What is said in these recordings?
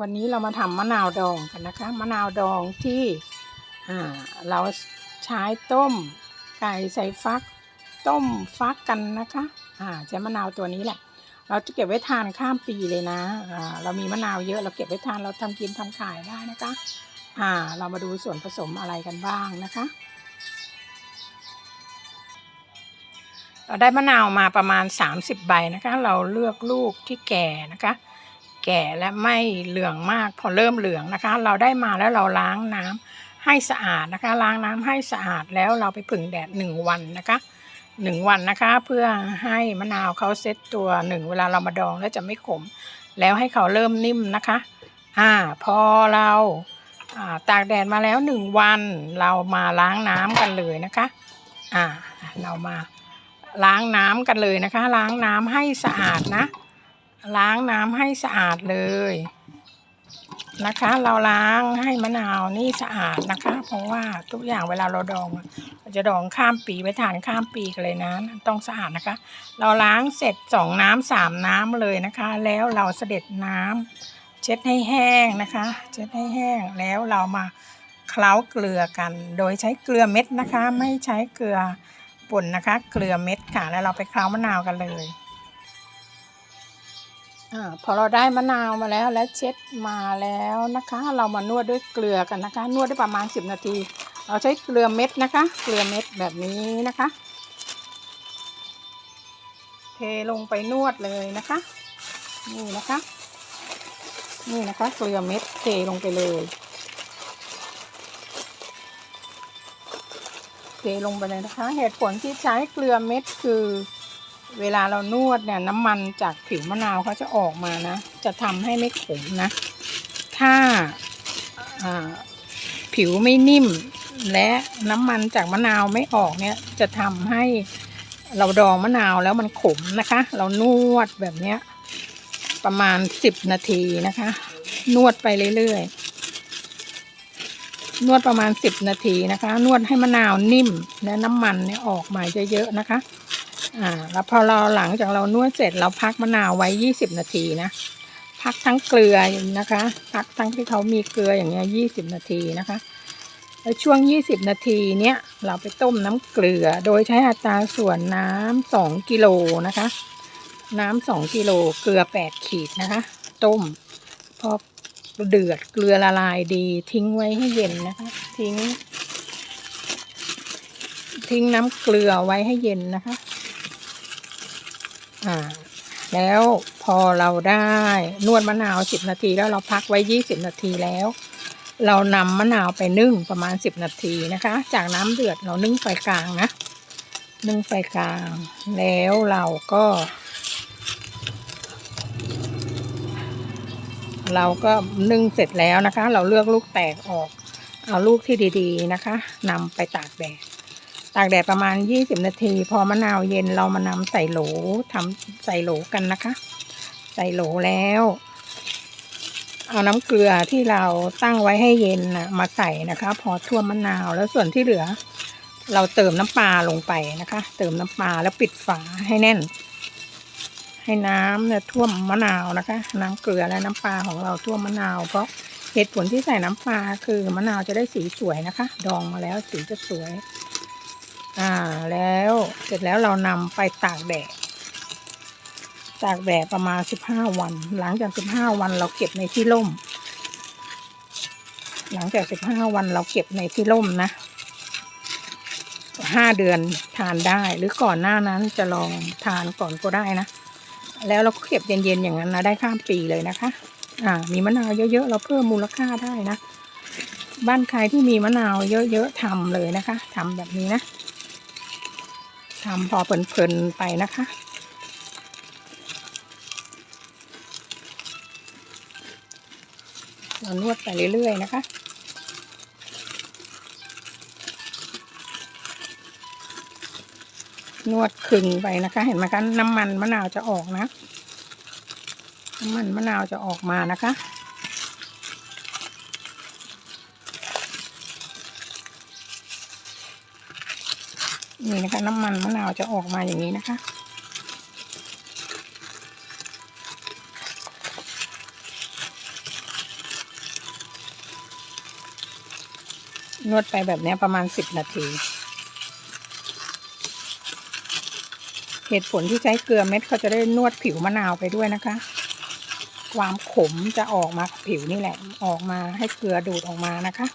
วันนี้เรามาทำมะนาวดองกันนะคะ มะนาวดองที่เราใช้ต้ม ไก่ใส่ฟัก ต้มฟักกันนะคะอ่าใช้มะนาวตัวนี้แหละ เราจะเก็บไว้ทานข้ามปีเลยนะอ่าเรามีมะนาวเยอะเราเก็บไว้ทานเราทำกินทำขายได้นะคะอ่าเรามาดูส่วนผสมอะไรกันบ้างนะคะ เราได้มะนาวมาประมาณ 30 ใบนะคะ เราเลือกลูกที่แก่นะคะ แก่และไม่เหลืองมาก พอเริ่มเหลืองนะคะ เราได้มาแล้วเราล้างน้ำให้สะอาดนะคะ ล้างน้ำให้สะอาดแล้วเราไปผึ่งแดดหนึ่งวันนะคะหนึ่งวันนะคะ เพื่อให้มะนาวเขาเซตตัวหนึ่งเวลาเรามาดองแล้วจะไม่ขม แล้วให้เขาเริ่มนิ่มนะคะอ่าพอเราอ่าตากแดดมาแล้วหนึ่งวัน เรามาล้างน้ำกันเลยนะคะอ่าเรามาล้างน้ำกันเลยนะคะ ล้างน้ำให้สะอาดนะ ล้างน้ำให้สะอาดเลยนะคะ เราล้างให้มะนาวนี่สะอาดนะคะ เพราะว่าทุกอย่างเวลาเราดองเราจะดองข้ามปีไว้ทานข้ามปีกันเลยนะต้องสะอาดนะคะ เราล้างเสร็จสองน้ำสามน้ำเลยนะคะ แล้วเราเสด็จน้ำเช็ดให้แห้งนะคะ เช็ดให้แห้งแล้วเรามาเคล้าเกลือกัน โดยใช้เกลือเม็ดนะคะ ไม่ใช้เกลือป่นนะคะ เกลือเม็ดค่ะแล้วเราไปเคล้ามะนาวกันเลย อพอเราได้มะนาวมาแล้วและเช็ดมาแล้วนะคะ เรามานวดด้วยเกลือกันนะคะ นวดได้ประมาณ 10 นาที เราใช้เกลือเม็ดนะคะ เกลือเม็ดแบบนี้นะคะ เทลงไปนวดเลยนะคะ นี่นะคะ นี่นะคะเกลือเม็ดเทลงไปเลยเทลงไปเลยนะคะ เหตุผลที่ใช้เกลือเม็ดคือ เวลาเรานวดเนี่ยน้ำมันจากผิวมะนาวเขาจะออกมานะ จะทำให้ไม่ขมนะ ถ้าผิวไม่นิ่มและน้ำมันจากมะนาวไม่ออกเนี่ยจะทำให้เราดองมะนาวแล้วมันขมนะคะ เรานวดแบบเนี้ยประมาณสิบนาทีนะคะ นวดไปเรื่อยๆ นวดประมาณสิบนาทีนะคะ นวดให้มะนาวนิ่มและน้ำมันเนี่ยออกมาเยอะๆนะคะ อ่า แล้วพอเราหลังจากเรานวดเสร็จเราพักมะนาวไว้ยี่สิบนาทีนะ พักทั้งเกลือนะคะ พักทั้งที่เขามีเกลืออย่างเงี้ยยี่สิบนาทีนะคะ แล้วช่วงยี่สิบนาทีเนี้ยเราไปต้มน้ำเกลือ โดยใช้อัตราส่วนน้ำสองกิโลนะคะ น้ำสองกิโลเกลือแปดขีดนะคะ ต้ม พอเดือดเกลือละลายดีทิ้งไว้ให้เย็นนะคะ ทิ้งทิ้งน้ำเกลือไว้ให้เย็นนะคะ อ่า แล้วพอเราได้นวดมะนาวสิบนาทีแล้วเราพักไว้ยี่สิบนาทีแล้ว เรานำมะนาวไปนึ่งประมาณสิบนาทีนะคะ จากน้ำเดือดเรานึ่งไฟกลางนะ นึ่งไฟกลาง แล้วเราก็ เราก็นึ่งเสร็จแล้วนะคะ เราเลือกลูกแตกออก เอาลูกที่ดี ๆนะคะนำไปตากแดด ตากแดดประมาณ 20 นาที พอมะนาวเย็นเรามานำใส่โหลทำใส่โหลกันนะคะ ใส่โหลแล้ว เอาน้ำเกลือที่เราตั้งไว้ให้เย็นนะมาใส่นะคะ พอท่วมมะนาวแล้วส่วนที่เหลือ เราเติมน้ำปลาลงไปนะคะ เติมน้ำปลาแล้วปิดฝาให้แน่น ให้น้ำเนี่ยท่วมมะนาวนะคะ น้ำเกลือและน้ำปลาของเราท่วมมะนาว เพราะเหตุผลที่ใส่น้ำปลาคือมะนาวจะได้สีสวยนะคะ ดองมาแล้วสีจะสวย อ่าแล้วเสร็จแล้วเรานำไปตากแดดตากแดดประมาณสิบห้าวัน หลังจากสิบห้าวันเราเก็บในที่ร่ม หลังจากสิบห้าวันเราเก็บในที่ร่มนะห้าเดือนทานได้ หรือก่อนหน้านั้นจะลองทานก่อนก็ได้นะ แล้วเราก็เก็บเย็นๆอย่างนั้นนะได้ข้ามปีเลยนะคะ อ่า มีมะนาวเยอะๆเราเพิ่มมูลค่าได้นะ บ้านใครที่มีมะนาวเยอะๆทำเลยนะคะทำแบบนี้นะ ทำพอเพลินๆไปนะคะ เรานวดไปเรื่อยๆนะคะนวดขึงไปนะคะ เห็นไหมคะน้ำมันมะนาวจะออกนะ น้ำมันมะนาวจะออกมานะคะ นี่นะคะ น้ำมันมะนาวจะออกมาอย่างนี้นะคะนวดไปแบบนี้ประมาณสิบนาที เหตุผลที่ใช้เกลือเม็ดเขาจะได้นวดผิวมะนาวไปด้วยนะคะ ความขมจะออกมาผิวนี่แหละ ออกมาให้เกลือดูดออกมานะคะ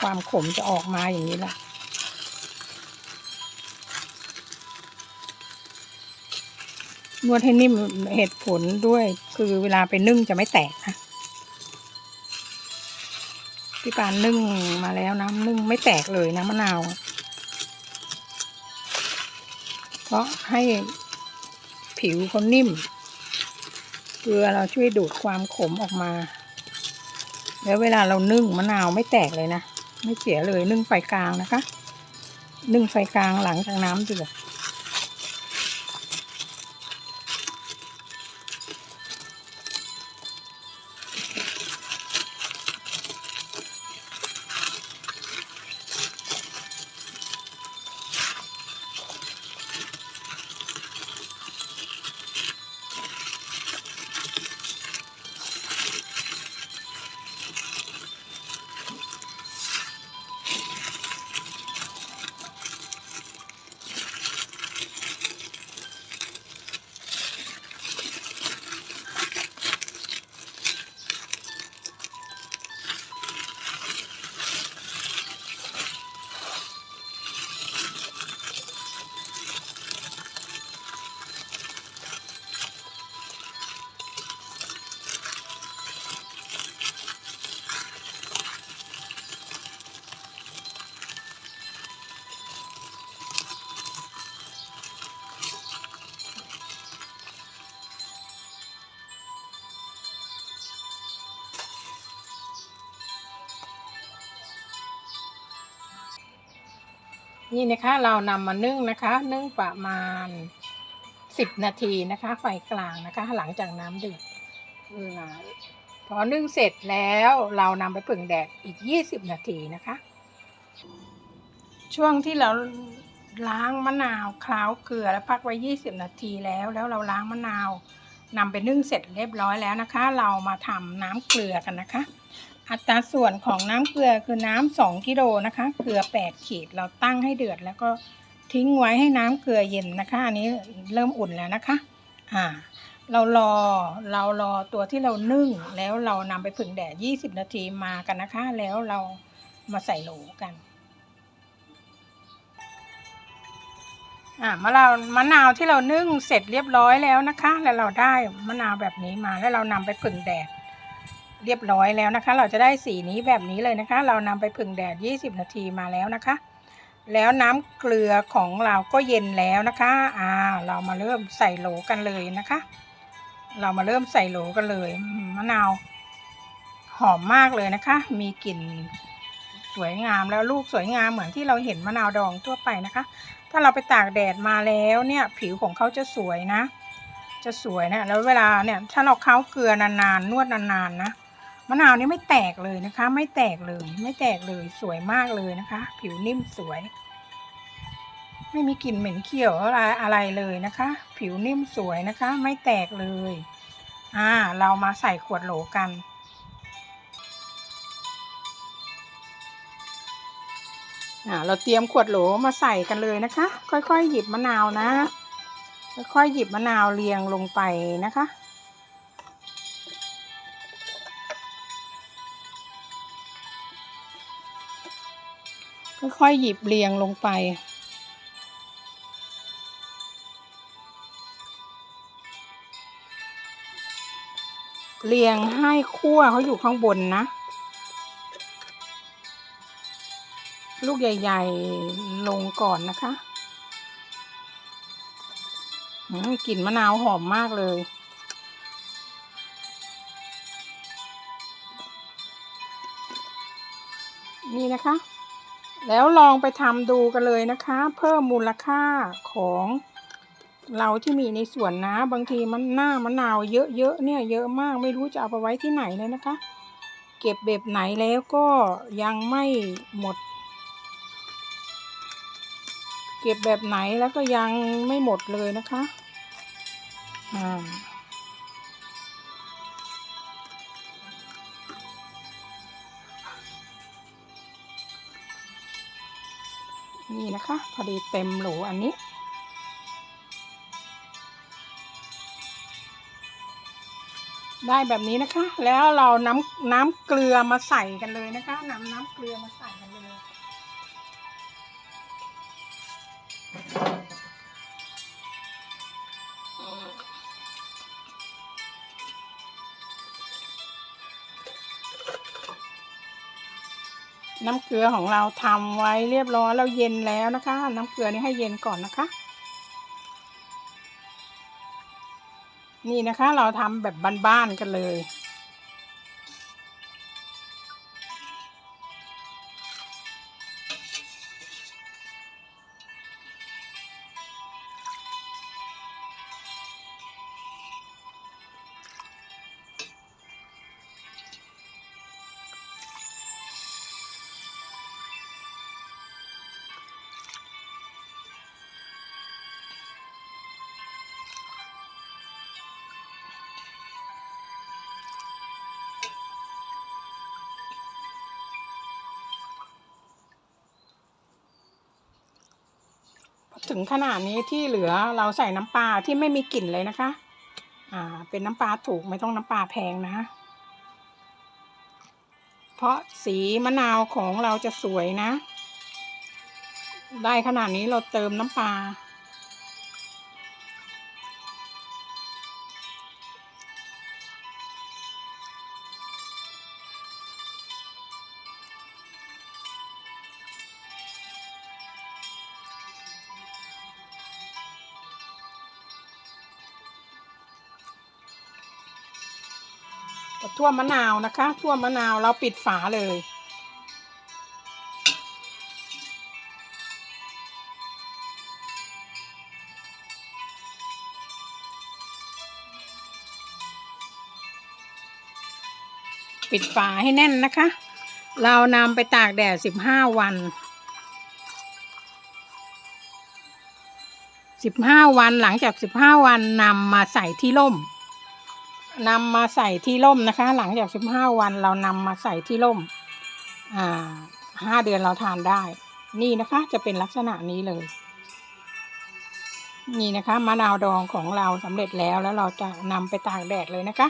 ความขมจะออกมาอย่างนี้แหละ นวดให้นิ่มเหตุผลด้วย คือเวลาไปนึ่งจะไม่แตกนะพี่ปานนึ่งมาแล้วนะนึ่งไม่แตกเลยนะมะนาว เพราะให้ผิวเขานิ่ม เกลือเราช่วยดูดความขมออกมา แล้วเวลาเรานึ่งมะนาวไม่แตกเลยนะ ไม่เสียเลยนึ่งไฟกลางนะคะ นึ่งไฟกลางหลังจากน้ำเดือด นี่นะคะเรานำมานึ่งนะคะ นึ่งประมาณสิบนาทีนะคะ ไฟกลางนะคะ หลังจากน้ำเดือดพอนึ่งเสร็จแล้วเรานำไปผึ่งแดดอีกยี่สิบนาทีนะคะ ช่วงที่เราล้างมะนาวคล้าวเกลือแล้วพักไว้ยี่สิบนาทีแล้ว แล้วเราล้างมะนาวนำไปนึ่งเสร็จเรียบร้อยแล้วนะคะ เรามาทำน้ำเกลือกันนะคะ อัตราส่วนของน้ำเกลือคือน้ำสองกิโลนะคะ เกลือแปดขีดเราตั้งให้เดือด แล้วก็ทิ้งไว้ให้น้ำเกลือเย็นนะคะ อันนี้เริ่มอุ่นแล้วนะคะ อ่า เรารอเรารอตัวที่เรานึ่งแล้วเรานำไปผึ่งแดดยี่สิบนาทีมากันนะคะ แล้วเรามาใส่โหลกันอ่ามะนาวมะนาวที่เรานึ่งเสร็จเรียบร้อยแล้วนะคะ แล้วเราได้มะนาวแบบนี้มาแล้วเรานำไปผึ่งแดด เรียบร้อยแล้วนะคะ เราจะได้สีนี้แบบนี้เลยนะคะ เรานำไปผึ่งแดด 20 นาทีมาแล้วนะคะ แล้วน้ำเกลือของเราก็เย็นแล้วนะคะอ่าเรามาเริ่มใส่โหลกันเลยนะคะ เรามาเริ่มใส่โหลกันเลยมมะนาว หอมมากเลยนะคะ มีกลิ่นสวยงามแล้วลูกสวยงามเหมือนที่เราเห็นมะนาวดองทั่วไปนะคะ ถ้าเราไปตากแดดมาแล้วเนี่ย ผิวของเขาจะสวยนะ จะสวยนะแล้วเวลาเนี่ยถ้าเราเค้าเกลือนานๆนวดนานๆนะ มะนาวนี่ไม่แตกเลยนะคะ ไม่แตกเลย ไม่แตกเลยสวยมากเลยนะคะ ผิวนิ่มสวย ไม่มีกลิ่นเหม็นเขียวอะไรอะไรเลยนะคะ ผิวนิ่มสวยนะคะ ไม่แตกเลย อ่า เรามาใส่ขวดโหลกันอ่าเราเตรียมขวดโหลมาใส่กันเลยนะคะ ค่อยๆ หยิบมะนาวนะ ค่อยๆ หยิบมะนาวเรียงลงไปนะคะ ค่อยๆหยิบเรียงลงไป เรียงให้คั่วเขาอยู่ข้างบนนะ ลูกใหญ่ๆลงก่อนนะคะอืมกลิ่นมะนาวหอมมากเลยนี่นะคะ แล้วลองไปทำดูกันเลยนะคะ เพิ่มมูลค่าของเราที่มีในสวนนะ บางทีมันหน้ามะนาวเยอะๆเนี่ยเยอะมากไม่รู้จะเอาไปไว้ที่ไหนเลยนะคะ เก็บแบบไหนแล้วก็ยังไม่หมด เก็บแบบไหนแล้วก็ยังไม่หมดเลยนะคะอ่า นี่นะคะ พอดีเต็มโหลอันนี้ ได้แบบนี้นะคะ แล้วเราน้ำน้ำเกลือมาใส่กันเลยนะคะนำน้ำเกลือมาใส่กันเลย น้ำเกลือของเราทำไว้เรียบร้อยแล้วเย็นแล้วนะคะ น้ำเกลือนี้ให้เย็นก่อนนะคะ นี่นะคะเราทำแบบบ้านๆกันเลย ถึงขนาดนี้ที่เหลือเราใส่น้ำปลาที่ไม่มีกลิ่นเลยนะคะ อ่า เป็นน้ำปลาถูกไม่ต้องน้ำปลาแพงนะ เพราะสีมะนาวของเราจะสวยนะ ได้ขนาดนี้เราเติมน้ำปลา ทั่วมะนาวนะคะ ทั่วมะนาวเราปิดฝาเลย ปิดฝาให้แน่นนะคะ เรานำไปตากแดดสิบห้าวันสิบห้าวันหลังจากสิบห้าวันนำมาใส่ที่ร่ม นำมาใส่ที่ร่มนะคะ หลังจากสิบห้าวันเรานำมาใส่ที่ร่มอ่าห้าเดือนเราทานได้ นี่นะคะจะเป็นลักษณะนี้เลย นี่นะคะมะนาวดองของเราสำเร็จแล้วแล้วเราจะนำไปตากแดดเลยนะคะ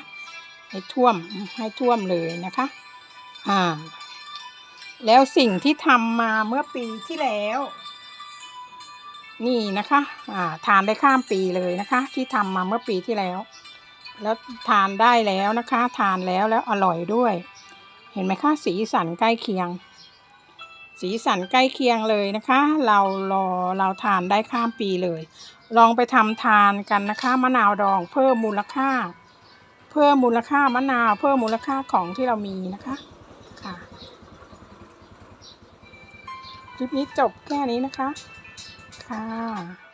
ให้ท่วมให้ท่วมเลยนะคะอ่าแล้วสิ่งที่ทำมาเมื่อปีที่แล้ว นี่นะคะอ่าทานได้ข้ามปีเลยนะคะ ที่ทำมาเมื่อปีที่แล้ว แล้วทานได้แล้วนะคะ ทานแล้วแล้วอร่อยด้วย เห็นไหมคะสีสันใกล้เคียง สีสันใกล้เคียงเลยนะคะ เรารอเราทานได้ข้ามปีเลย ลองไปทำทานกันนะคะมะนาวดองเพิ่มมูลค่า เพิ่มมูลค่ามะนาว เพิ่มมูลค่าของที่เรามีนะคะค่ะคลิปนี้จบแค่นี้นะคะค่ะ